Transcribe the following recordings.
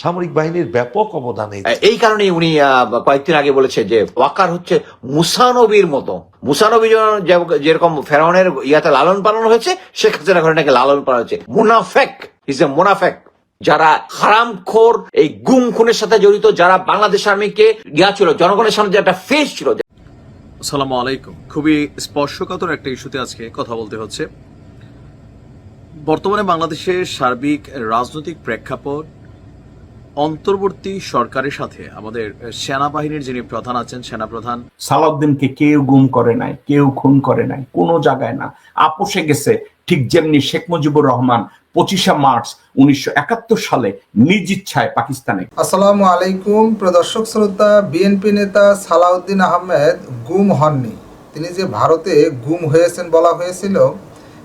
সামরিক বাহিনীর ব্যাপক অবদান এই কারণে উনি আহ, কয়েকদিন আগে বলেছে যে ওয়াকার হচ্ছে মুসানবীর মতো। মুসানবী যেরকম ফেরাউনের ইয়াতে লালন পালন হয়েছে শেখ হাসিনা ঘরে নাকি লালন পালন হয়েছে। মুনাফেক ইজ এ মুনাফেক। যারা হারামখোর এই গুম খুনের সাথে জড়িত যারা বাংলাদেশ আর্মিকে ইয়া ছিল জনগণের সামনে যে একটা ফেস ছিল আসসালামু আলাইকুম। খুবই স্পর্শকাতর একটা ইস্যুতে আজকে কথা বলতে হচ্ছে। বর্তমানে বাংলাদেশের সার্বিক রাজনৈতিক প্রেক্ষাপট অন্তর্বর্তী সরকারের সাথে আমাদের সেনাবাহিনীর যিনি প্রধান আছেন সেনাপ্রধান সালাউদ্দিনকে কেউ গুম করে নাই কেউ খুন করে নাই কোনো জায়গায় না। আপোষে গেছে ঠিক যেমনি শেখ মুজিবুর রহমান পঁচিশে মার্চ উনিশশো একাত্তর সালে নিজ ইচ্ছায় পাকিস্তানে। আসসালামু আলাইকুম প্রদর্শক শ্রোতা বিএনপি নেতা সালাউদ্দিন আহমেদ গুম হননি। তিনি যে ভারতে গুম হয়েছেন বলা হয়েছিল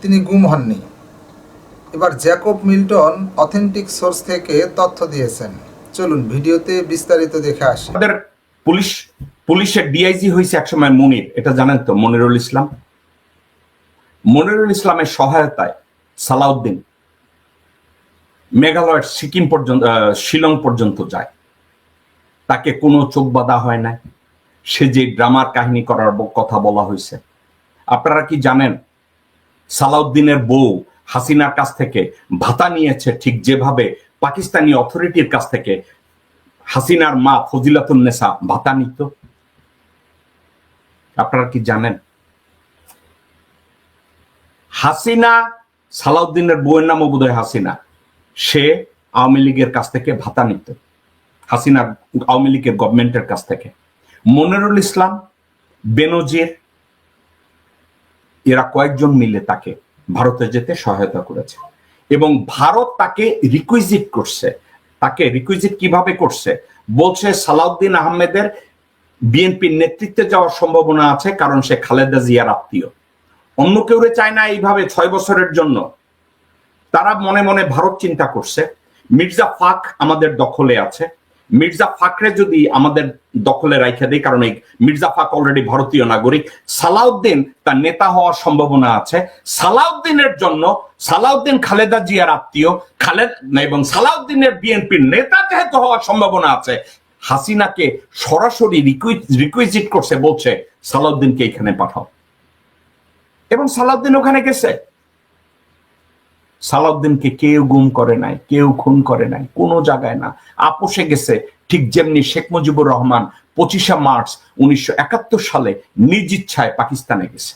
তিনি গুম হননি। এবার জ্যাকব মিল্টন অথেন্টিক সোর্স থেকে তথ্য দিয়েছেন। চলুন ভিডিওতে বিস্তারিত দেখে আসি। আমাদের পুলিশ, পুলিশের ডিআইজি হয়েছে একসময় মনির, এটা জানেন তো, মনিরুল ইসলাম। মনিরুল ইসলামের সহায়তায় সালাউদ্দিন মেঘালয়ের সিকিম পর্যন্ত শিলং পর্যন্ত যায়। তাকে কোনো চোখ বাঁধা হয় না সে যে ড্রামার কাহিনী করার কথা বলা হয়েছে আপনারা কি জানেন, সালাউদ্দিনের বউ হাসিনার কাছ থেকে ভাতা নিয়েছে ঠিক যেভাবে পাকিস্তানি অথরিটির কাছ থেকে। হাসিনার মা ফজিলাতুন্নেসা ভাতা নিত। আপনারা কি জানেন? হাসিনা, সালাউদ্দিনের বউয়ের নামও বোধহয় হাসিনা। সে আওয়ামী লীগের কাছ থেকে ভাতা নিত। হাসিনা আওয়ামী লীগের গভর্নমেন্টের কাছ থেকে। মনিরুল ইসলাম, বেনজির, এরা কয়েকজন মিলে তাকে ভারতে যেতে সহায়তা করেছে। এবং ভারত তাকে রিকুইজিট করছে। তাকে রিকুইজিট কীভাবে করছে? বলছে সালাউদ্দিন আহমেদের বিএনপির নেতৃত্বে যাওয়ার সম্ভাবনা আছে, কারণ সে খালেদা জিয়ার আত্মীয়। অন্য কেউ চায় না এইভাবে ছয় বছরের জন্য। তারা মনে মনে ভারত চিন্তা করছে। মির্জা ফাক আমাদের দখলে আছে। মির্জা ফাকরে যদি আমাদের দখলে রাখা দেয়, কারণ এই মির্জা ফাক অলরেডি ভারতীয় নাগরিক, সালাউদ্দিন তার নেতা হওয়ার সম্ভাবনা আছে। সালাউদ্দিনের জন্য সালাউদ্দিন খালেদা জিয়ার আত্মীয়, খালেদ এবং সালাউদ্দিনের বিএনপির নেতা যেহেতু হওয়ার সম্ভাবনা আছে, হাসিনাকে সরাসরি রিকুইজিট করছে, বলছে, সালাউদ্দিনকে এখানে পাঠাও। এবং সালাউদ্দিন ওখানে গেছে। সালাউদ্দিনকে কেউ গুম করে নাই, কেউ খুন করে নাই, কোনো জায়গায় না। আপোষে গেছে ঠিক যেমনি শেখ মুজিবুর রহমান পঁচিশে মার্চ উনিশশো একাত্তর সালে নিজ ইচ্ছায় পাকিস্তানে গেছে।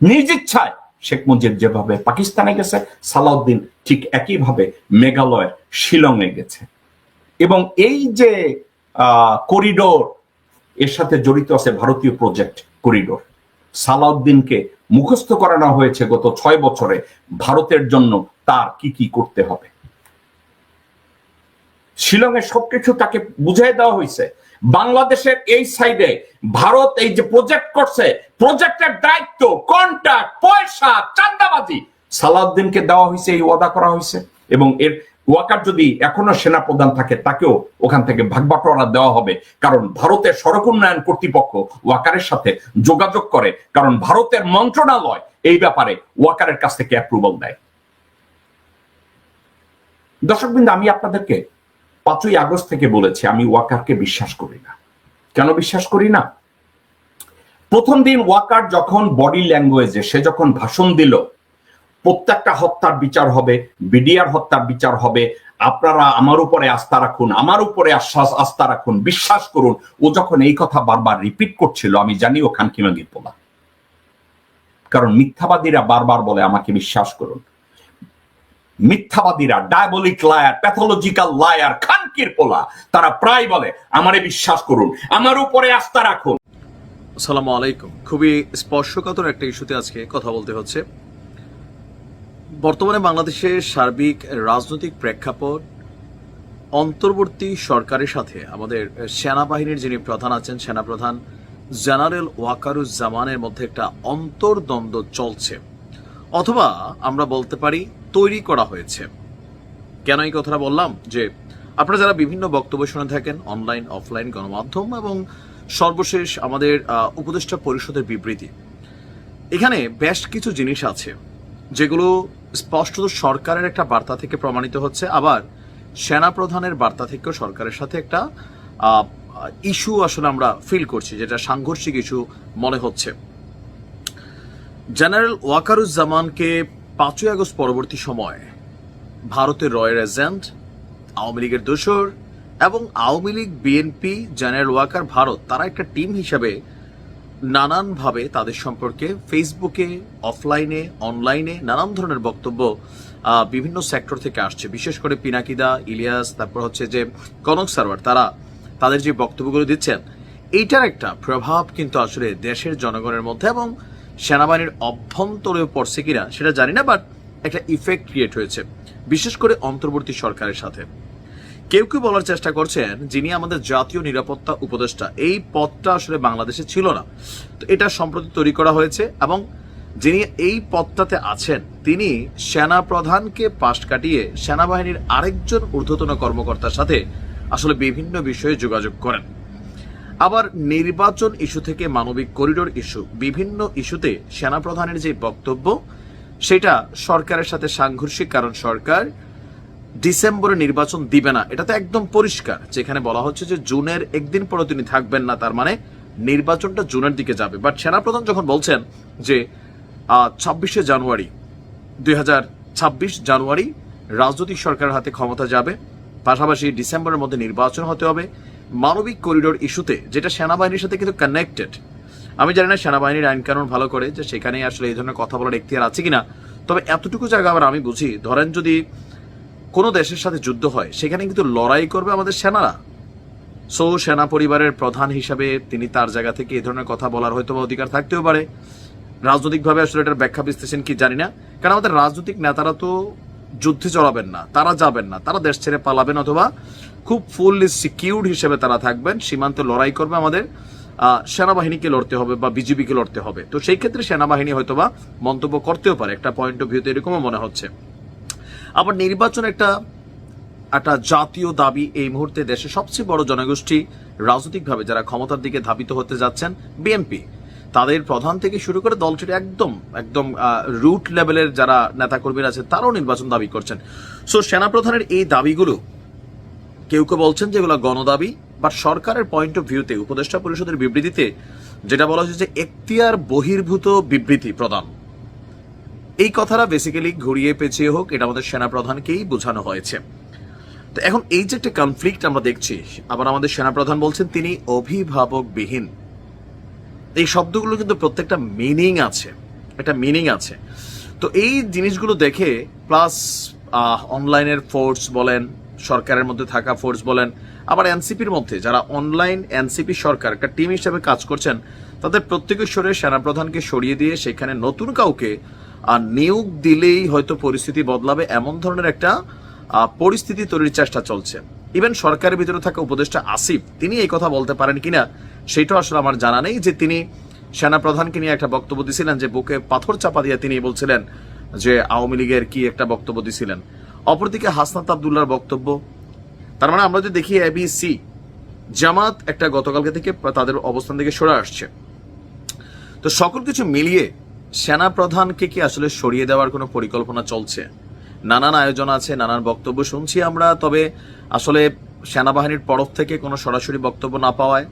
নিজ ইচ্ছায় শেখ মুজিব যেভাবে পাকিস্তানে গেছে, সালাউদ্দিন ঠিক একইভাবে মেঘালয়ের শিলংয়ে গেছে। এবং এই যে করিডোর, এর সাথে জড়িত আছে ভারতীয় প্রজেক্ট করিডোর। সালাউদ্দিনকে মুখস্থ করানো হয়েছে গত ছয় বছরে। ভারতের জন্য তার কি কি করতে হবে? শিলংয়ে সবকিছু তাকে বুঝিয়ে দেওয়া হয়েছে। বাংলাদেশের এই সাইডে ভারত এই যে প্রজেক্ট করছে প্রজেক্টের দায়িত্ব কন্ট্যাক্ট পয়সা চান্দাবাজি সালাউদ্দিনকে দেওয়া হয়েছে, এই ওয়াদা করা হয়েছে এবং এর ওয়াকার যদি এখনও সেনা প্রধান থাকে, তাকেও ওখান থেকে ভাগবাটোয়ারা দেওয়া হবে। কারণ ভারতের সড়ক উন্নয়ন কর্তৃপক্ষ ওয়াকারের সাথে যোগাযোগ করে, কারণ ভারতের মন্ত্রণালয় এই ব্যাপারে ওয়াকারের কাছ থেকে অ্যাপ্রুভাল দেয়। দর্শকবৃন্দ আমি আপনাদেরকে পাঁচই আগস্ট থেকে বলেছি, আমি ওয়াকারকে বিশ্বাস করি না। কেন বিশ্বাস করি না? প্রথম দিন ওয়াকার যখন বডি ল্যাঙ্গুয়েজে, সে যখন ভাষণ দিল প্রত্যেকটা হত্যার বিচার হবে, বিডিআর হত্যার বিচার হবে। আপনারা আমার উপরে আস্থা রাখুন, আমার উপরে আশ্বাস, আস্থা রাখুন, বিশ্বাস করুন। ও যখন এই কথা বারবার রিপিট করছিল, আমি জানি ও খানকিমাগির পোলা কারণ মিথ্যাবাদীরা বারবার বলে আমাকে বিশ্বাস করুন। মিথ্যাবাদীরা ডায়াবলিক লায়ার প্যাথোলজিক্যাল লায়ার খানকির পোলা, তারা প্রায় বলে, আমারে বিশ্বাস করুন, আমার উপরে আস্থা রাখুন। আসসালামু আলাইকুম। খুবই স্পর্শকাতর একটা ইস্যুতে আজকে কথা বলতে হচ্ছে। বর্তমানে বাংলাদেশের সার্বিক রাজনৈতিক প্রেক্ষাপট, অন্তর্বর্তী সরকারের সাথে আমাদের সেনাবাহিনীর যিনি প্রধান আছেন, সেনাপ্রধান জেনারেল ওয়াকারুজ্জামানের মধ্যে একটা অন্তর্দ্বন্দ্ব চলছে। অথবা আমরা বলতে পারি তৈরি করা হয়েছে। কেন এই কথাটা বললাম? যে আপনারা যারা বিভিন্ন বক্তব্য শুনে থাকেন, অনলাইন, অফলাইন গণমাধ্যম এবং সর্বশেষ আমাদের উপদেষ্টা পরিষদের বিবৃতি, এখানে বেশ কিছু জিনিস আছে যেগুলো স্পষ্টত সরকারের একটা বার্তা থেকে প্রমাণিত হচ্ছে। আবার সেনা প্রধানের বার্তা থেকেও সরকারের সাথে একটা ইস্যু আসলে আমরা ফিল করছি, যেটা সাংঘর্ষিক ইস্যু মনে হচ্ছে। জেনারেল ওয়াকারুজ্জামানকে পাঁচই আগস্ট পরবর্তী সময় ভারতের রয়ের এজেন্ট, আওয়ামী লীগের দোসর এবং আওয়ামী লীগ, বিএনপি, জেনারেল ওয়াকার ভারত, তারা একটা টিম হিসাবে নানানভাবে তাদের সম্পর্কে ফেসবুকে অফলাইনে অনলাইনে নানান ধরনের বক্তব্য বিভিন্ন সেক্টর থেকে আসছে। বিশেষ করে পিনাকিদা, ইলিয়াস, তারপর হচ্ছে যে কনক সার্ভার তারা তাদের যে বক্তব্যগুলো দিচ্ছেন, এইটার একটা প্রভাব কিন্তু আসলে দেশের জনগণের মধ্যে এবং সেনাবাহিনীর অভ্যন্তরে পড়ছে কিনা সেটা জানি না বাট একটা ইফেক্ট ক্রিয়েট হয়েছে। বিশেষ করে অন্তর্বর্তী সরকারের সাথে। কেউ কেউ বলার চেষ্টা করছেন যিনি আমাদের জাতীয় নিরাপত্তা উপদেষ্টা। এই পদটা আসলে বাংলাদেশে ছিল না। তো এটা সম্প্রতি তৈরি করা হয়েছে এবং যিনি এই পদটাতে আছেন, তিনি সেনা প্রধানকে পাশ কাটিয়ে সেনাবাহিনীর আরেকজন ঊর্ধ্বতন কর্মকর্তার সাথে আসলে বিভিন্ন বিষয়ে যোগাযোগ করেন। আবার নির্বাচন ইস্যু থেকে মানবিক করিডোর ইস্যু, বিভিন্ন ইস্যুতে সেনাপ্রধানের যে বক্তব্য, সেটা সরকারের সাথে সাংঘর্ষিক, কারণ সরকার ডিসেম্বরে নির্বাচন দিবে না। এটা তো একদম পরিষ্কার, যেখানে বলা হচ্ছে যে জুনের একদিন পরে তিনি থাকবেন না, তার মানে নির্বাচনটা জুনের দিকে যাবে। বাট সেনাপ্রধান যখন বলছেন যে ছাব্বিশে জানুয়ারি, দুই জানুয়ারি রাজনৈতিক সরকারের হাতে ক্ষমতা যাবে, পাশাপাশি ডিসেম্বরের মধ্যে নির্বাচন হতে হবে, মানবিক করিডোর ইস্যুতে, যেটা সেনাবাহিনীর সাথে কিন্তু কানেক্টেড আমি জানি না সেনাবাহিনীর আইন কানুন ভালো করে, যে সেখানে আসলে এই ধরনের কথা বলার এখতিয়ার আছে কিনা, তবে এতটুকু জায়গা আবার আমি বুঝি। ধরেন যদি কোনো দেশের সাথে যুদ্ধ হয়, সেখানে কিন্তু লড়াই করবে আমাদের সেনারা। সো, সেনা পরিবারের প্রধান হিসাবে তিনি তার জায়গা থেকে এই ধরনের কথা বলার হয়তো বা অধিকার থাকতেও পারে। রাজনৈতিকভাবে আসলে এটার ব্যাখ্যা বিশ্লেষণ কি জানি না। কারণ আমাদের রাজনৈতিক নেতারা তো যুদ্ধে চড়াবেন না, তারা যাবেন না, তারা দেশ ছেড়ে পালাবেন অথবা খুব ফুললি সিকিউরড হিসেবে তারা থাকবেন, সীমান্তে লড়াই করবে আমাদের সেনাবাহিনীকে লড়তে হবে বা বিজিবিকে লড়তে হবে। তো সেই ক্ষেত্রে সেনাবাহিনী হয়তোবা মন্তব্য করতেও পারে, একটা পয়েন্ট অফ ভিউতে এরকমও মনে হচ্ছে। আবার নির্বাচন একটা একটা জাতীয় দাবি এই মুহূর্তে দেশে সবচেয়ে বড় জনগোষ্ঠী রাজনৈতিকভাবে যারা ক্ষমতার দিকে ধাবিত হতে যাচ্ছেন, বিএনপি। তাদের প্রধান থেকে শুরু করে দলটির একদম একদম রুট লেভেলের যারা নেতাকর্মীরা আছে, তারাও নির্বাচন দাবি করছেন। সো সেনাপ্রধানের এই দাবিগুলো কেউ কেউ বলছেন যে এগুলো গণদাবি বা সরকারের পয়েন্ট অফ ভিউতে উপদেষ্টা পরিষদের বিবৃতিতে যেটা বলা হয়েছে যে, এখতিয়ার বহির্ভূত বিবৃতি প্রদান। এই কথাটা বেসিক্যালি ঘুরিয়ে পেঁচিয়ে হোক, এটা আমাদের সেনাপ্রধানকেই বোঝানো হয়েছে। তো এখন এই যে একটা কনফ্লিক্ট আমরা দেখছি, আবার আমাদের সেনাপ্রধান বলছেন তিনি অভিভাবকবিহীন। এই শব্দগুলো কিন্তু প্রত্যেকটা মিনিং আছে, একটা মিনিং আছে। তো এই জিনিসগুলো দেখে প্লাস অনলাইনের ফোর্স বলেন, সরকারের মধ্যে থাকা ফোর্স বলেন, আবার এনসিপির মধ্যে যারা অনলাইন এনসিপি সরকার, একটা টিম হিসেবে কাজ করছেন, তাদের প্রত্যেকের সরে সেনাপ্রধানকে সরিয়ে দিয়ে সেখানে নতুন কাউকে আহ, নিয়োগ দিলেই হয়তো পরিস্থিতি বদলাবে এমন ধরনের একটা পরিস্থিতি তৈরির চেষ্টা চলছে। ইভেন সরকারের ভিতরে থাকা উপদেষ্টা আসিফ তিনি এই কথা বলতে পারেন কিনা সেটাও আসলে আমার জানা নেই যে তিনি সেনা প্রধানকে নিয়ে একটা বক্তব্য দিছিলেন যে বুকে পাথর চাপা দিয়ে তিনি বলছিলেন যে আওয়ামী লীগের কি একটা বক্তব্য দিছিলেন। অপরদিকে হাসনাত আবদুল্লার বক্তব্য তার মানে আমরা যদি দেখি এবিসি জামাত একটা গতকালকে থেকে তাদের অবস্থান থেকে সরে আসছে। তো সকল কিছু মিলিয়ে সেনা প্রধানকে কি আসলে সরিয়ে দেওয়ার কোনো পরিকল্পনা চলছে? নানান আয়োজন আছে, নানান বক্তব্য শুনছি আমরা, তবে আসলে সেনাবাহিনীর তরফ থেকে কোনো সরাসরি বক্তব্য না পাওয়ায়,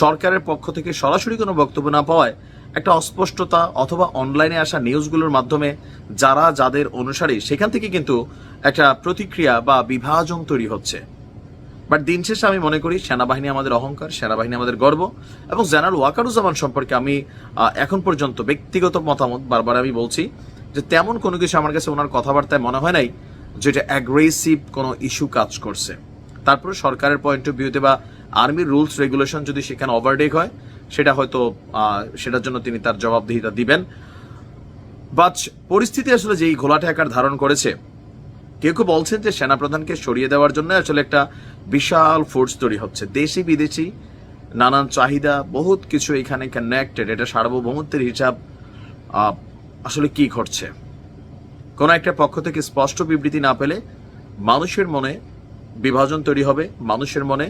সরকারের পক্ষ থেকে সরাসরি কোনো বক্তব্য না পাওয়ায় একটা অস্পষ্টতা অথবা অনলাইনে আসা নিউজগুলোর মাধ্যমে যারা যাদের অনুসারী, সেখান থেকে কিন্তু একটা প্রতিক্রিয়া বা বিভাজন তৈরি হচ্ছে। বাট দিন শেষে আমি মনে করি সেনাবাহিনী আমাদের অহংকার, সেনাবাহিনী আমাদের গর্ব এবং জেনারেল ওয়াকারুজ্জামান সম্পর্কে আমি এখন পর্যন্ত ব্যক্তিগত মতামত বারবার আমি বলছি যে তেমন কোনো কিছু আমার কাছে ওনার কথাবার্তায় মনে হয় নাই যেটা অ্যাগ্রেসিভ কোনো ইস্যু কাজ করছে। তারপরে সরকারের পয়েন্ট অফ ভিউতে বা আর্মির রুলস রেগুলেশন যদি সেখানে ওভারটেক হয়, সেটা হয়তো সেটার জন্য তিনি তার জবাবদিহিতা দিবেন। বাট পরিস্থিতি আসলে যেই ঘোলাটে আকার ধারণ করেছে কেউ কেউ বলছেন যে সেনাপ্রধানকে সরিয়ে দেওয়ার জন্য আসলে একটা বিশাল ফোর্স তৈরি হচ্ছে। দেশি বিদেশি নানান চাহিদা, বহুত কিছু এখানে কানেক্টেড এটা সার্বভৌমত্বের হিসাব আসলে কি ঘটছে? কোন একটা পক্ষ থেকে স্পষ্ট বিবৃতি না পেলে মানুষের মনে বিভাজন তৈরি হবে, মানুষের মনে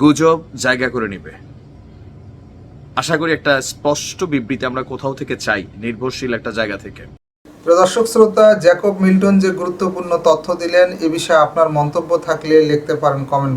গুজব জায়গা করে নেবে। আশা করি একটা স্পষ্ট বিবৃতি আমরা কোথাও থেকে চাই, নির্ভরশীল একটা জায়গা থেকে। প্রদর্শক শ্রোতা, জ্যাকব মিল্টন যে গুরুত্বপূর্ণ তথ্য দিলেন, এ বিষয়ে আপনার মন্তব্য থাকলে লিখতে পারেন কমেন্ট